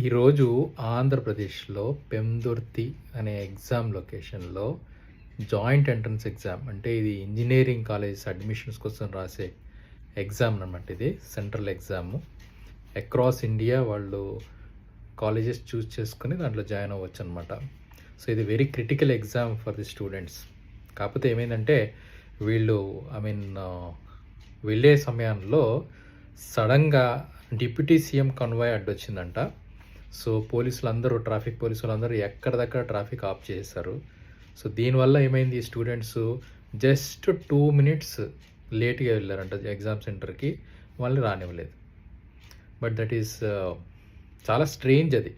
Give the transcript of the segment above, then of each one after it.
ఈరోజు ఆంధ్రప్రదేశ్లో పెందుర్తి అనే ఎగ్జామ్ లొకేషన్లో జాయింట్ ఎంట్రన్స్ ఎగ్జామ్ అంటే ఇది ఇంజనీరింగ్ కాలేజ్ అడ్మిషన్స్ కోసం రాసే ఎగ్జామ్ అనమాట ఇది సెంట్రల్ ఎగ్జామ్. అక్రాస్ ఇండియా వాళ్ళు కాలేజెస్ చూస్ చేసుకుని దాంట్లో జాయిన్ అవ్వచ్చు అనమాట సో ఇది very critical exam for the students కాకపోతే ఏమైందంటే వీళ్ళు ఐ మీన్ వెళ్ళే సమయంలో సడన్గా డిప్యూటీ సీఎం కన్వాయ్ అడ్డొచ్చిందంట. సో పోలీసులు అందరూ ట్రాఫిక్ పోలీసులు అందరూ ఎక్కడిదక్కడ ట్రాఫిక్ ఆఫ్ చేశారు. సో దీనివల్ల ఏమైంది స్టూడెంట్స్ జస్ట్ టూ మినిట్స్ లేట్గా వెళ్ళారంట ఎగ్జామ్ సెంటర్కి వాళ్ళని రానివ్వలేదు. బట్ దట్ ఈస్ చాలా స్ట్రేంజ్ అది.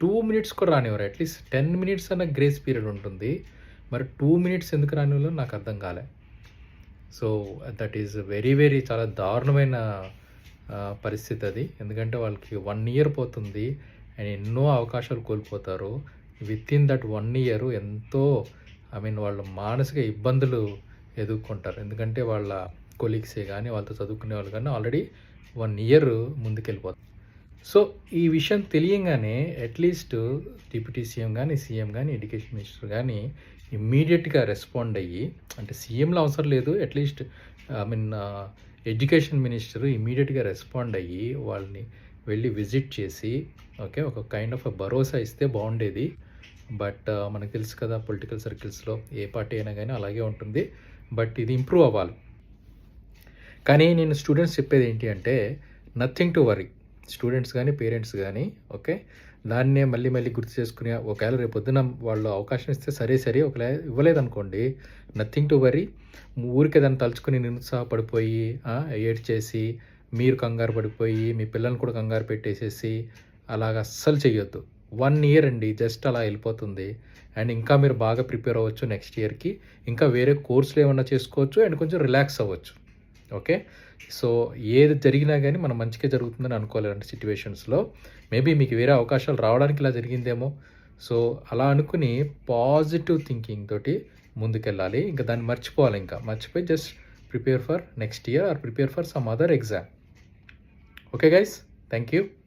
టూ మినిట్స్ కూడా రానివ్వరు అట్లీస్ట్ టెన్ మినిట్స్ అన్న గ్రేస్ పీరియడ్ ఉంటుంది. మరి టూ మినిట్స్ ఎందుకు రానివ్వలేదు నాకు అర్థం కాలే. So that is very very చాలా దారుణమైన పరిస్థితి అది. ఎందుకంటే వాళ్ళకి వన్ ఇయర్ పోతుంది. అండ్ ఎన్నో అవకాశాలు కోల్పోతారు. With in that one year ఎంతో ఐ మీన్ వాళ్ళ మానసిక ఇబ్బందులు ఎదుర్కొంటారు. ఎందుకంటే వాళ్ళ కొలీగ్సే కానీ వాళ్ళతో చదువుకునే వాళ్ళు కానీ ఆల్రెడీ వన్ ఇయర్ ముందుకెళ్ళిపోతారు. సో ఈ విషయం తెలియంగానే అట్లీస్ట్ డిప్యూటీ సీఎం కానీ సీఎం కానీ ఎడ్యుకేషన్ మినిస్టర్ కానీ ఇమ్మీడియట్గా రెస్పాండ్ అయ్యి అంటే సీఎంలో అవసరం లేదు at least I mean education minister ఇమ్మీడియట్గా రెస్పాండ్ అయ్యి వాళ్ళని వెళ్ళి విజిట్ చేసి ఓకే ఒక కైండ్ ఆఫ్ భరోసా ఇస్తే బాగుండేది. బట్ మనకు తెలుసు కదా పొలిటికల్ సర్కిల్స్లో ఏ పార్టీ అయినా కానీ అలాగే ఉంటుంది. బట్ ఇది ఇంప్రూవ్ అవ్వాలి. కానీ నేను స్టూడెంట్స్ చెప్పేది ఏంటి అంటే నథింగ్ టు వరీ స్టూడెంట్స్ కానీ పేరెంట్స్ కానీ ఓకే దాన్నే మళ్ళీ మళ్ళీ గుర్తు చేసుకుని ఒకవేళ రేపు పొద్దున వాళ్ళు అవకాశం ఇస్తే సరే సరే ఒకవేళ ఇవ్వలేదనుకోండి నథింగ్ టు వరీ ఊరికే దాన్ని తలుచుకుని నిరుత్సాహపడిపోయి ఏడ్ చేసి మీరు కంగారు పడిపోయి మీ పిల్లల్ని కూడా కంగారు పెట్టేసేసి అలాగ అస్సలు చేయొద్దు వన్ ఇయర్ అండి జస్ట్ అలా వెళ్ళిపోతుంది. అండ్ ఇంకా మీరు బాగా ప్రిపేర్ అవ్వచ్చు నెక్స్ట్ ఇయర్కి. ఇంకా వేరే కోర్సులు ఏమన్నా చేసుకోవచ్చు అండ్ కొంచెం రిలాక్స్ అవ్వచ్చు. ఓకే? సో ఏది జరిగినా కానీ మనం మంచిగా జరుగుతుందని అనుకోలేదండి సిచ్యువేషన్స్లో మేబీ మీకు వేరే అవకాశాలు రావడానికి ఇలా జరిగిందేమో. సో అలా అనుకుని పాజిటివ్ థింకింగ్ తోటి ముందుకెళ్ళాలి. ఇంకా దాన్ని మర్చిపోవాలి ఇంకా. మర్చిపోయి just prepare for next year or prepare for some other exam. okay guys. Thank you.